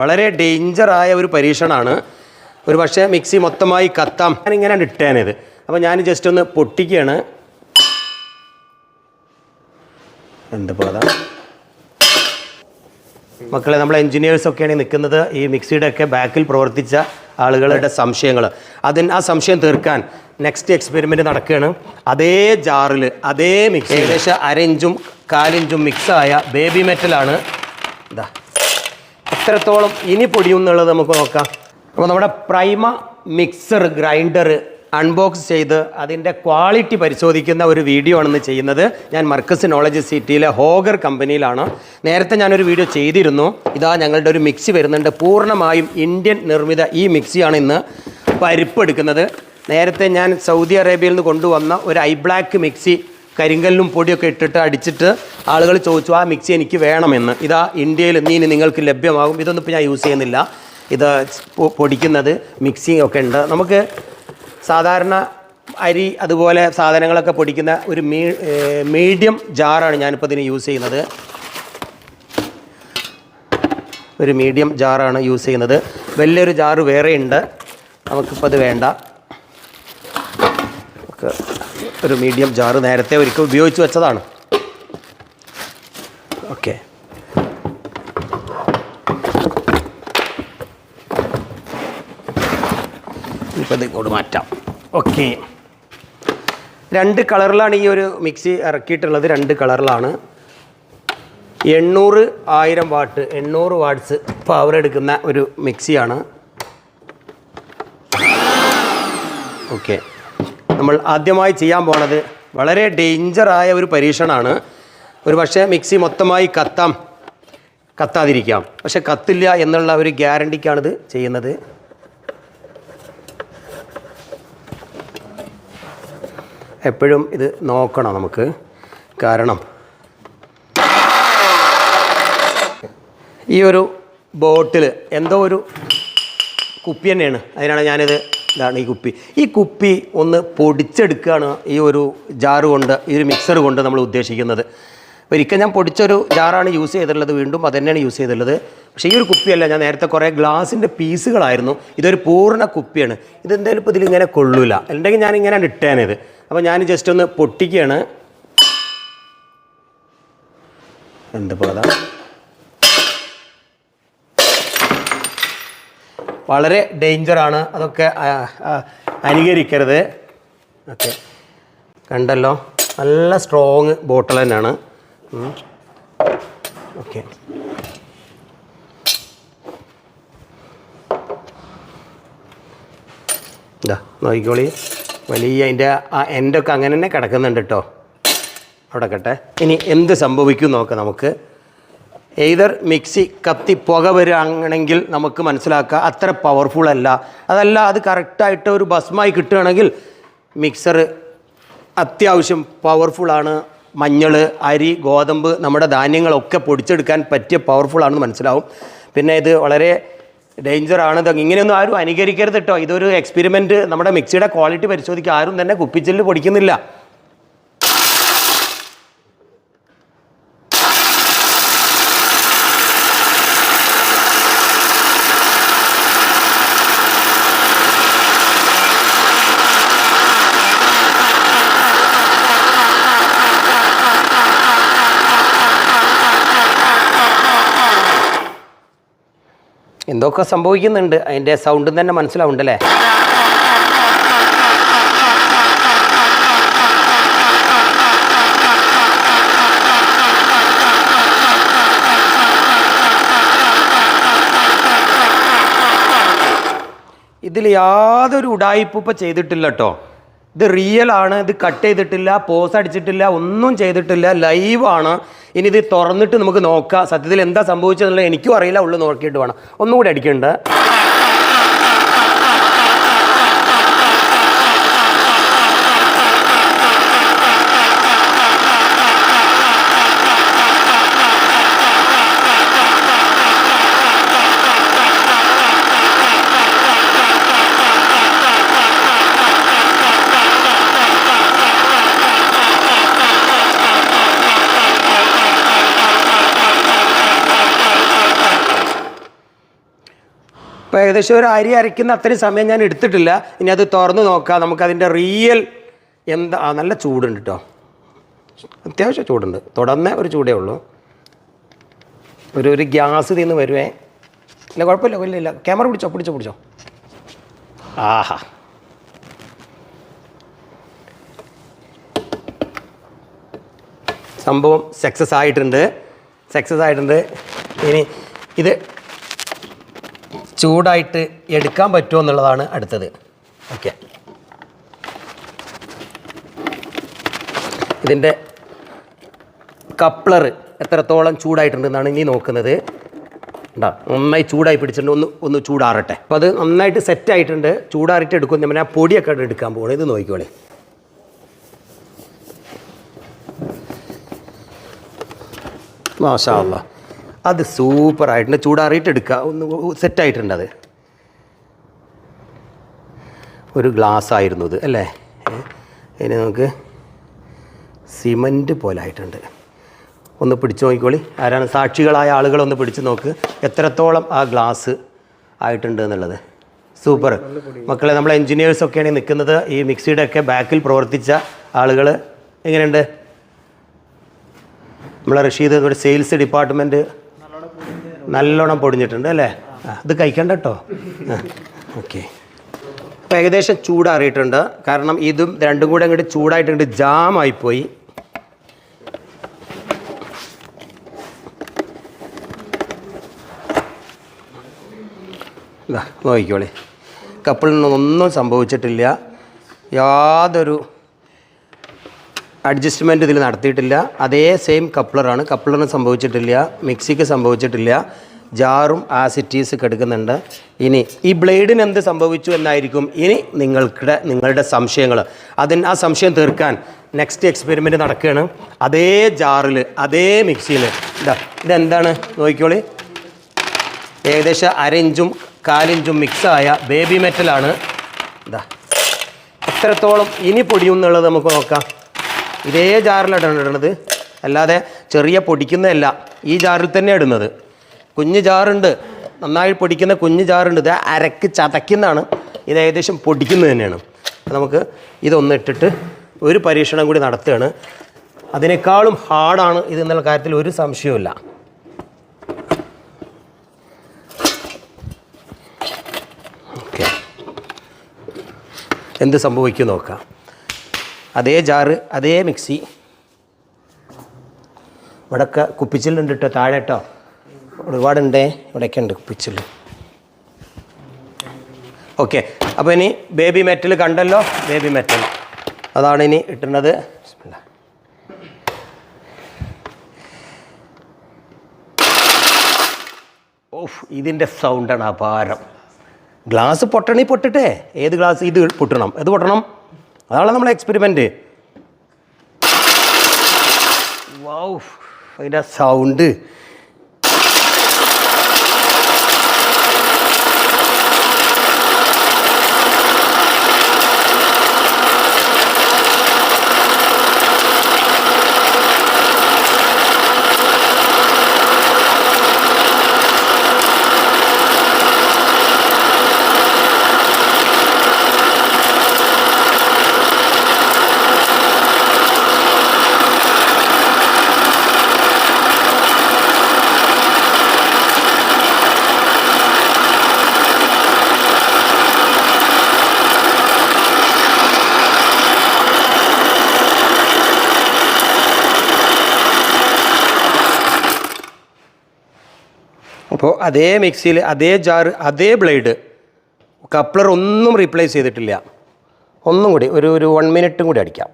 വളരെ ഡേഞ്ചറായ ഒരു പരീക്ഷണമാണ്. ഒരു പക്ഷേ മിക്സി മൊത്തമായി കത്താം. ഇങ്ങനെ ഇട്ടേനത്. അപ്പോൾ ഞാൻ ജസ്റ്റ് ഒന്ന് പൊട്ടിക്കുകയാണ് എന്ത് പോകാം മക്കളെ നമ്മൾ എൻജിനീയേഴ്സൊക്കെയാണ് നിൽക്കുന്നത്. ഈ മിക്സിയുടെ ഒക്കെ ബാക്കിൽ പ്രവർത്തിച്ച ആളുകളുടെ സംശയങ്ങൾ അതിന് ആ സംശയം തീർക്കാൻ നെക്സ്റ്റ് എക്സ്പെരിമെന്റ് നടക്കുകയാണ്. അതേ ജാറിൽ അതേ മിക്സി ഏകദേശം അരയിഞ്ചും കാലിഞ്ചും മിക്സായ ബേബി മെറ്റലാണ് ഇതാ എത്രത്തോളം ഇനി പൊടിയും എന്നുള്ളത് നമുക്ക് നോക്കാം. അപ്പോൾ നമ്മുടെ പ്രൈമ മിക്സർ ഗ്രൈൻഡർ അൺബോക്സ് ചെയ്ത് അതിന്റെ ക്വാളിറ്റി പരിശോധിക്കുന്ന ഒരു വീഡിയോ ആണെന്ന് ചെയ്യുന്നത്. ഞാൻ മർക്കസ് നോളജ് സിറ്റിയിലെ ഹോഗർ കമ്പനിയിലാണ് നേരത്തെ ഞാനൊരു വീഡിയോ ചെയ്തിരുന്നു. ഇതാ ഞങ്ങളുടെ ഒരു മിക്സി വരുന്നുണ്ട്. പൂർണമായും ഇന്ത്യൻ നിർമ്മിത ഈ മിക്സിയാണ് ഇന്ന് പരിപ്പെടുക്കുന്നത് നേരത്തെ ഞാൻ സൗദി അറേബ്യയിൽ നിന്ന് കൊണ്ടുവന്ന ഒരു ഐ ബ്ലാക്ക് മിക്സി കരിങ്കല്ലും പൊടിയൊക്കെ ഇട്ടിട്ട് അടിച്ചിട്ട് ആളുകൾ ചോദിച്ചു ആ മിക്സി എനിക്ക് വേണമെന്ന്. ഇതാ ഇന്ത്യയിൽ നീ നിങ്ങൾക്ക് ലഭ്യമാകും. ഇതൊന്നും ഇപ്പോൾ ഞാൻ യൂസ് ചെയ്യുന്നില്ല. ഇത് പൊടിക്കുന്നത് മിക്സിങ് ഒക്കെ ഉണ്ട്. നമുക്ക് സാധാരണ അരി അതുപോലെ സാധനങ്ങളൊക്കെ പൊടിക്കുന്ന ഒരു മീ മീഡിയം ജാറാണ് ഞാനിപ്പോൾ ഇതിന് യൂസ് ചെയ്യുന്നത്. ഒരു മീഡിയം ജാറാണ് യൂസ് ചെയ്യുന്നത്. വലിയൊരു ജാറ് വേറെ ഉണ്ട് നമുക്കിപ്പോൾ അത് വേണ്ട. നമുക്ക് ഒരു മീഡിയം ജാറ് നേരത്തെ ഒരിക്കൽ ഉപയോഗിച്ച് വെച്ചതാണ്. ഓക്കെ. ഇപ്പോൾ ഇത് ഇങ്ങോട്ട് മാറ്റാം. ഓക്കെ. രണ്ട് കളറിലാണ് ഈ ഒരു മിക്സി ഇറക്കിയിട്ടുള്ളത്. രണ്ട് കളറിലാണ്. എണ്ണൂറ് ആയിരം വാട്ട് എണ്ണൂറ് വാട്ട്സ് പവർ എടുക്കുന്ന ഒരു മിക്സിയാണ്. ഓക്കെ. നമ്മൾ ആദ്യമായി ചെയ്യാൻ പോണത് വളരെ ഡേഞ്ചറായ ഒരു പരീക്ഷണമാണ് ഒരു പക്ഷേ മിക്സി മൊത്തമായി കത്താം കത്താതിരിക്കാം. പക്ഷെ കത്തില്ല എന്നുള്ള ഒരു ഗ്യാരണ്ടിക്കാണിത് ചെയ്യുന്നത്. എപ്പോഴും ഇത് നോക്കണം നമുക്ക്. കാരണം ഈ ഒരു ബോട്ടിൽ എന്തോ ഒരു കുപ്പി തന്നെയാണ്. അതിനാണ് ഞാനിത് ഇതാണ് ഈ കുപ്പി. ഈ കുപ്പി ഒന്ന് പൊടിച്ചെടുക്കുകയാണ് ഈ ഒരു ജാറ് കൊണ്ട് ഈ ഒരു മിക്സർ കൊണ്ട് നമ്മൾ ഉദ്ദേശിക്കുന്നത്. ഒരിക്കൽ ഞാൻ പൊടിച്ചൊരു ജാറാണ് യൂസ് ചെയ്തിട്ടുള്ളത് വീണ്ടും അത് തന്നെയാണ് യൂസ് ചെയ്തിട്ടുള്ളത്. പക്ഷേ ഈ ഒരു കുപ്പിയല്ല ഞാൻ നേരത്തെ കുറേ ഗ്ലാസിന്റെ പീസുകളായിരുന്നു. ഇതൊരു പൂർണ കുപ്പിയാണ്. ഇതെന്തായാലും ഇപ്പോൾ ഇതിലിങ്ങനെ കൊള്ളൂല. അല്ലെങ്കിൽ ഞാൻ ഇങ്ങനെയാണ് ഇട്ടേനത്. അപ്പോൾ ഞാൻ ജസ്റ്റ് ഒന്ന് പൊട്ടിക്കുകയാണ്. എന്ത് അതാ? വളരെ ഡേഞ്ചറാണ് അതൊക്കെ അനുകരിക്കരുത്. ഓക്കെ. കണ്ടല്ലോ? നല്ല സ്ട്രോങ് ബോട്ടിൽ തന്നെയാണ്. ഓക്കെ. ഇതാ നോക്കിക്കോളി. വലിയ അതിന്റെ ആ എന്റൊക്കെ അങ്ങനെ തന്നെ കിടക്കുന്നുണ്ട് കേട്ടോ അവിടെ കട്ടെ. ഇനി എന്ത് സംഭവിക്കും നോക്കാം നമുക്ക്. എയ്തർ മിക്സി കത്തി പുക വരികയാണെങ്കിൽ നമുക്ക് മനസ്സിലാക്കുക അത്ര പവർഫുൾ അല്ല. അതല്ല അത് കറക്റ്റായിട്ട് ഒരു ഭസ്മായി കിട്ടുകയാണെങ്കിൽ മിക്സർ അത്യാവശ്യം പവർഫുള്ളാണ് മഞ്ഞൾ അരി ഗോതമ്പ് നമ്മുടെ ധാന്യങ്ങളൊക്കെ പൊടിച്ചെടുക്കാൻ പറ്റിയ പവർഫുള്ളാണെന്ന് മനസ്സിലാവും. പിന്നെ ഇത് വളരെ ഡേഞ്ചറാണ് ഇങ്ങനെയൊന്നും ആരും അനുകരിക്കരുത് കേട്ടോ ഇതൊരു എക്സ്പെരിമെന്റ് നമ്മുടെ മിക്സിയുടെ ക്വാളിറ്റി പരിശോധിക്കുക ആരും തന്നെ കുപ്പിച്ചില്ല് പൊടിക്കുന്നില്ല. എന്തൊക്കെ സംഭവിക്കുന്നുണ്ട്. അതിന്റെ സൗണ്ടും തന്നെ മനസ്സിലാവുണ്ടല്ലേ ഇതിൽ യാതൊരു ഉടായ്പ ഇപ്പം ചെയ്തിട്ടില്ല കേട്ടോ ഇത് റിയൽ ആണ്. ഇത് കട്ട് ചെയ്തിട്ടില്ല പോസ് അടിച്ചിട്ടില്ല ഒന്നും ചെയ്തിട്ടില്ല ലൈവാണ് ഇനി ഇത് തുറന്നിട്ട് നമുക്ക് നോക്കാം. സത്യത്തിൽ എന്താ സംഭവിച്ചതെന്നുള്ളത് എനിക്കും അറിയില്ല. ഉള്ളു നോക്കിയിട്ട് വേണം. ഒന്നുകൂടി അടിക്കണ്ട്. ഏകദേശം ഒരു അരി അരയ്ക്കുന്ന അത്രയും സമയം ഞാൻ എടുത്തിട്ടില്ല. ഇനി അത് തുറന്ന് നോക്കാം. നമുക്കതിന്റെ റിയൽ എന്താ നല്ല ചൂടുണ്ട് കേട്ടോ അത്യാവശ്യം ചൂടുണ്ട്. തുടർന്ന് ഒരു ചൂടേ ഉള്ളൂ. ഒരു ഒരു ഗ്യാസ് തീന്ന് വരുവേ. ഇല്ല കുഴപ്പമില്ല ഇല്ല ഇല്ല ക്യാമറ പിടിച്ചോ പിടിച്ചോ പിടിച്ചോ. ആഹാ. സംഭവം സക്സസ് ആയിട്ടുണ്ട്. സക്സസ് ആയിട്ടുണ്ട്. ഇനി ഇത് ചൂടായിട്ട് എടുക്കാൻ പറ്റുമോ എന്നുള്ളതാണ് അടുത്തത്. ഓക്കെ. ഇതിന്റെ കപ്ലർ എത്രത്തോളം ചൂടായിട്ടുണ്ടെന്നാണ് ഇനി നോക്കുന്നത്. ഉണ്ടാ നന്നായി ചൂടായി പിടിച്ചിട്ടുണ്ട്. ഒന്ന് ഒന്ന് ചൂടാറട്ടെ. അപ്പോൾ അത് നന്നായിട്ട് സെറ്റ് ആയിട്ടുണ്ട് ചൂടാറിട്ട് എടുക്കും ഞാൻ ആ പൊടിയൊക്കെ എടുക്കാൻ പോകണം ഇത് നോക്കിക്കോളെ. മാഷാ അല്ലാ അത് സൂപ്പറായിട്ടുണ്ട്. ചൂടാറിയിട്ട് എടുക്കുക. ഒന്ന് സെറ്റായിട്ടുണ്ട് അത്. ഒരു ഗ്ലാസ് ആയിരുന്നു ഇത് അല്ലേ? ഇനി നമുക്ക് സിമന്റ് പോലെ ആയിട്ടുണ്ട്. ഒന്ന് പിടിച്ചു നോക്കിക്കോളി. ആരാണ് സാക്ഷികളായ ആളുകളൊന്ന് പിടിച്ചു നോക്ക്. എത്രത്തോളം ആ ഗ്ലാസ് ആയിട്ടുണ്ട് എന്നുള്ളത്. സൂപ്പർ. മക്കളെ നമ്മളെ എൻജിനീയേഴ്സൊക്കെയാണ് നിൽക്കുന്നത്. ഈ മിക്സിയുടെ ഒക്കെ ബാക്കിൽ പ്രവർത്തിച്ച ആളുകൾ എങ്ങനെയുണ്ട്? നമ്മളെ റഷീദ് ഒരു സെയിൽസ് ഡിപ്പാർട്ട്മെന്റ് നല്ലോണം പൊടിഞ്ഞിട്ടുണ്ട് അല്ലേ? അത് കഴിക്കണ്ട കേട്ടോ ഓക്കെ. അപ്പോൾ ഏകദേശം ചൂടാറിയിട്ടുണ്ട്. കാരണം ഇതും രണ്ടും കൂടെ അങ്ങോട്ട് ചൂടായിട്ടുണ്ട് ജാമായിപ്പോയി. ഇതാ നോക്കിക്കോളി. കപ്പിളിനൊന്നും സംഭവിച്ചിട്ടില്ല. യാതൊരു അഡ്ജസ്റ്റ്മെന്റ് ഇതിൽ നടത്തിയിട്ടില്ല. അതേ സെയിം കപ്ലറാണ്. കപ്ലറിന് സംഭവിച്ചിട്ടില്ല. മിക്സിക്ക് സംഭവിച്ചിട്ടില്ല. ജാറും ആസിറ്റീസ് കെടുക്കുന്നുണ്ട്. ഇനി ഈ ബ്ലേഡിന് എന്ത് സംഭവിച്ചു എന്നായിരിക്കും ഇനി നിങ്ങൾക്കിടെ നിങ്ങളുടെ സംശയങ്ങൾ അതിന് ആ സംശയം തീർക്കാൻ നെക്സ്റ്റ് എക്സ്പെരിമെന്റ് നടക്കുകയാണ്. അതേ ജാറിൽ അതേ മിക്സിയിൽ ഇതാ ഇതെന്താണ്? നോക്കിക്കോളി. ഏകദേശം അരഞ്ചും കാലിഞ്ചും മിക്സായ ബേബി മെറ്റലാണ്. ഇതാ എത്രത്തോളം ഇനി പൊടിയും എന്നുള്ളത് നമുക്ക് നോക്കാം. ഇതേ ജാറിലാണ് ഇടുന്നത്. അല്ലാതെ ചെറിയ പൊടിക്കുന്നതല്ല ഈ ജാറിൽ തന്നെ ഇടുന്നത്. കുഞ്ഞ് ജാറുണ്ട് നന്നായി പൊടിക്കുന്ന കുഞ്ഞ് ജാറുണ്ട് ഇത് അരക്ക് ചതയ്ക്കുന്നതാണ്. ഇത് ഏകദേശം പൊടിക്കുന്നത് തന്നെയാണ്. നമുക്ക് ഇതൊന്ന് ഇട്ടിട്ട് ഒരു പരീക്ഷണം കൂടി നടത്തുകയാണ്. അതിനേക്കാളും ഹാർഡാണ് ഇത് എന്നുള്ള കാര്യത്തിൽ ഒരു സംശയവുമില്ല. ഓക്കെ. എന്ത് സംഭവിക്കും നോക്കാം. അതേ ജാറ് അതേ മിക്സി ഇവിടെയൊക്കെ കുപ്പിച്ചിലുണ്ട് കേട്ടോ താഴെ കേട്ടോ ഒരുപാടുണ്ടേ ഇവിടെയൊക്കെ ഉണ്ട് ഓക്കെ അപ്പോൾ ഇനി ബേബി മെറ്റൽ കണ്ടല്ലോ ബേബി മെറ്റൽ അതാണ് ഇനി ഇട്ടുന്നത്. ഓഫ് ഇതിന്റെ സൗണ്ടാണ് അപാരം. ഗ്ലാസ് പൊട്ടണി പൊട്ടിട്ടെ. ഏത് ഗ്ലാസ്? ഇത് പൊട്ടണം. ഇത് പൊട്ടണം? അതാണ് നമ്മളെ എക്സ്പെരിമെന്റ് വൗ. അതിന്റെ സൗണ്ട് അതേ മിക്സിയിൽ അതേ ജാറ് അതേ ബ്ലേഡ്. കപ്ലർ ഒന്നും റീപ്ലേസ് ചെയ്തിട്ടില്ല. ഒന്നും കൂടി ഒരു ഒരു വൺ മിനിറ്റും കൂടി അടിക്കാം.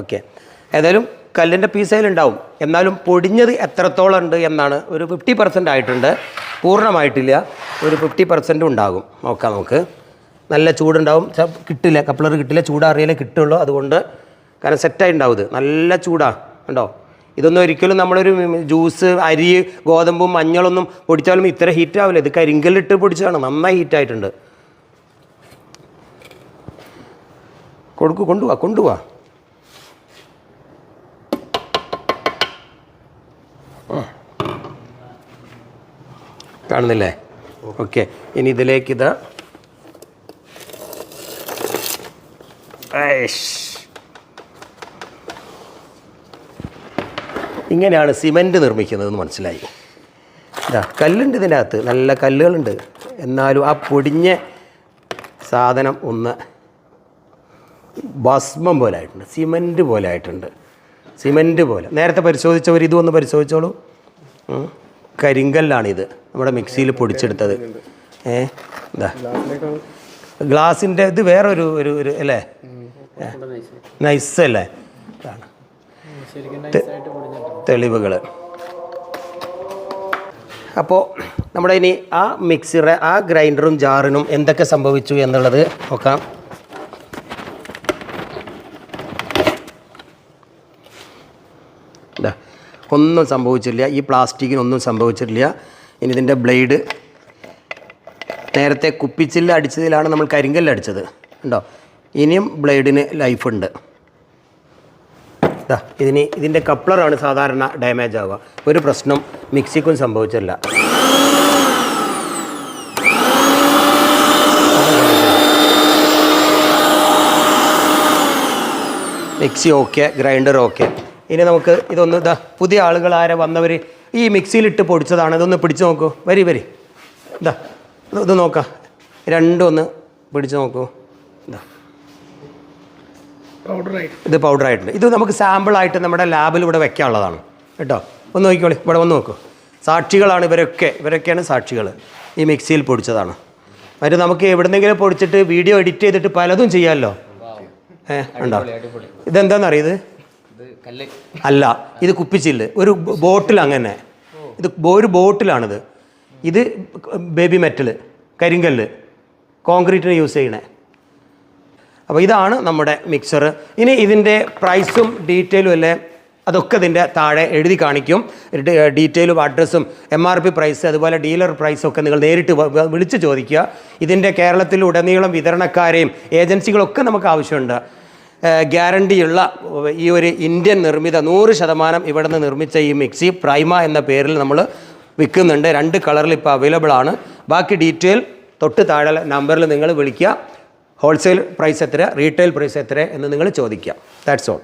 ഓക്കെ ഏതായാലും കല്ലിന്റെ പീസയിലുണ്ടാവും എന്നാലും പൊടിഞ്ഞത് എത്രത്തോളം ഉണ്ട് എന്നാണ് ഒരു ഫിഫ്റ്റി പെർസെന്റ് ആയിട്ടുണ്ട്. പൂർണമായിട്ടില്ല. ഒരു ഫിഫ്റ്റി പെർസെന്റും ഉണ്ടാകും. നോക്കാം നമുക്ക്. നല്ല ചൂടുണ്ടാവും. കിട്ടില്ല. കപ്ലർ കിട്ടില്ല. ചൂടാറിയാലേ കിട്ടുള്ളൂ. അതുകൊണ്ട് കാരണം സെറ്റായി ഉണ്ടാവും നല്ല ചൂടാണ് ഉണ്ടോ ഇതൊന്നും ഒരിക്കലും നമ്മളൊരു ജ്യൂസ് അരി ഗോതമ്പും മഞ്ഞളൊന്നും പൊടിച്ചാലും ഇത്ര ഹീറ്റ് ആവില്ല. ഇത് കരിങ്കല്ലിട്ട് പൊടിച്ചതാണ്. നന്നായി ഹീറ്റായിട്ടുണ്ട് കൊടുക്കു. കൊണ്ടുപോവാ കൊണ്ടുപോവാ കാണുന്നില്ലേ? ഓക്കെ. ഇനി ഇതിലേക്ക് ഇത്. ഇങ്ങനെയാണ് സിമന്റ് നിർമ്മിക്കുന്നതെന്ന് മനസ്സിലായി. ഇതാ കല്ലുണ്ട് ഇതിന്റെ അകത്ത് നല്ല കല്ലുകളുണ്ട്. എന്നാലും ആ പൊടിഞ്ഞ സാധനം ഒന്ന് ഭസ്മം പോലെ ആയിട്ടുണ്ട്. സിമന്റ് പോലെ ആയിട്ടുണ്ട്. സിമന്റ് പോലെ. നേരത്തെ പരിശോധിച്ചവർ ഇതും ഒന്ന് പരിശോധിച്ചോളൂ. കരിങ്കല്ലാണിത് നമ്മുടെ മിക്സിയിൽ പൊടിച്ചെടുത്തത്. ഏ? എന്താ ഗ്ലാസിന്റെ ഇത് വേറൊരു ഒരു ഒരു അല്ലേ? നൈസ് അല്ലേ ഇതാണ്. തെളിവുകൾ അപ്പോൾ നമ്മുടെ ഇനി ആ മിക്സിയുടെ ആ ഗ്രൈൻഡറും ജാറിനും എന്തൊക്കെ സംഭവിച്ചു എന്നുള്ളത് നോക്കാം. ഒന്നും സംഭവിച്ചില്ല. ഈ പ്ലാസ്റ്റിക്കിനൊന്നും സംഭവിച്ചിട്ടില്ല. ഇനി ഇതിന്റെ ബ്ലേഡ് നേരത്തെ കുപ്പിച്ചില്ല അടിച്ചതിലാണ് നമ്മൾ കരിങ്കല്ല് അടിച്ചത്. ഉണ്ടോ ഇനിയും ബ്ലേഡിന് ലൈഫുണ്ട് ഇതാ ഇതിന് ഇതിന്റെ കപ്ലറാണ് സാധാരണ ഡാമേജ് ആവുക. ഒരു പ്രശ്നം മിക്സിക്കും സംഭവിച്ചില്ല. മിക്സി ഓക്കെ ഗ്രൈൻഡർ ഓക്കെ ഇനി നമുക്ക് ഇതൊന്ന് ഇതാ പുതിയ ആളുകൾ ആരെ വന്നവർ ഈ മിക്സിയിലിട്ട് പൊടിച്ചതാണ്. ഇതൊന്ന് പിടിച്ചു നോക്കൂ. വരി വരി. ഇതാ ഇത് നോക്കാം. രണ്ടും ഒന്ന് പിടിച്ചു നോക്കൂ. ഇതാ ഇത് പൗഡർ ആയിട്ടുണ്ട് ഇത് നമുക്ക് സാമ്പിളായിട്ട് നമ്മുടെ ലാബിൽ ഇവിടെ വെക്കാനുള്ളതാണ്. കേട്ടോ? ഒന്ന് നോക്കിക്കോളി. ഇവിടെ വന്ന് നോക്കൂ. സാക്ഷികളാണ് ഇവരൊക്കെ. ഇവരൊക്കെയാണ് സാക്ഷികൾ. ഈ മിക്സിയിൽ പൊടിച്ചതാണ്. മറ്റു നമുക്ക് എവിടെന്നെങ്കിലും പൊടിച്ചിട്ട് വീഡിയോ എഡിറ്റ് ചെയ്തിട്ട് പലതും ചെയ്യാമല്ലോ. ഏഹ് ഉണ്ടോ? ഇതെന്താണെന്നറിയത് അല്ല ഇത് കുപ്പിച്ചില്ല്. ഒരു ബോട്ടിൽ അങ്ങനെ. ഇത് ഒരു ബോട്ടിലാണിത്. ഇത് ബേബി മെറ്റൽ കരിങ്കല്ല് കോൺക്രീറ്റിന് യൂസ് ചെയ്യണേ. അപ്പോൾ ഇതാണ് നമ്മുടെ മിക്സർ ഇനി ഇതിന്റെ പ്രൈസും ഡീറ്റെയിലും അല്ലേ അതൊക്കെ ഇതിന്റെ താഴെ എഴുതി കാണിക്കും. ഡീറ്റെയിലും അഡ്രസ്സും എം ആർ പി പ്രൈസ് അതുപോലെ ഡീലർ പ്രൈസും ഒക്കെ നിങ്ങൾ നേരിട്ട് വിളിച്ച് ചോദിക്കുക. ഇതിന്റെ കേരളത്തിൽ ഉടനീളം വിതരണക്കാരെയും ഏജൻസികളൊക്കെ നമുക്ക് ആവശ്യമുണ്ട്. ഗ്യാരണ്ടിയുള്ള ഈ ഒരു ഇന്ത്യൻ നിർമ്മിത നൂറ് ശതമാനം ഇവിടെ നിന്ന് നിർമ്മിച്ച ഈ മിക്സി പ്രൈമ എന്ന പേരിൽ നമ്മൾ വിൽക്കുന്നുണ്ട്. രണ്ട് കളറിൽ ഇപ്പോൾ അവൈലബിൾ ആണ്. ബാക്കി ഡീറ്റെയിൽ തൊട്ട് താഴെ നമ്പറിൽ നിങ്ങൾ വിളിക്കുക. ഹോൾസെയിൽ പ്രൈസ് എത്ര റീറ്റെയിൽ പ്രൈസ് എത്ര എന്ന് നിങ്ങൾ ചോദിക്കുക. That's all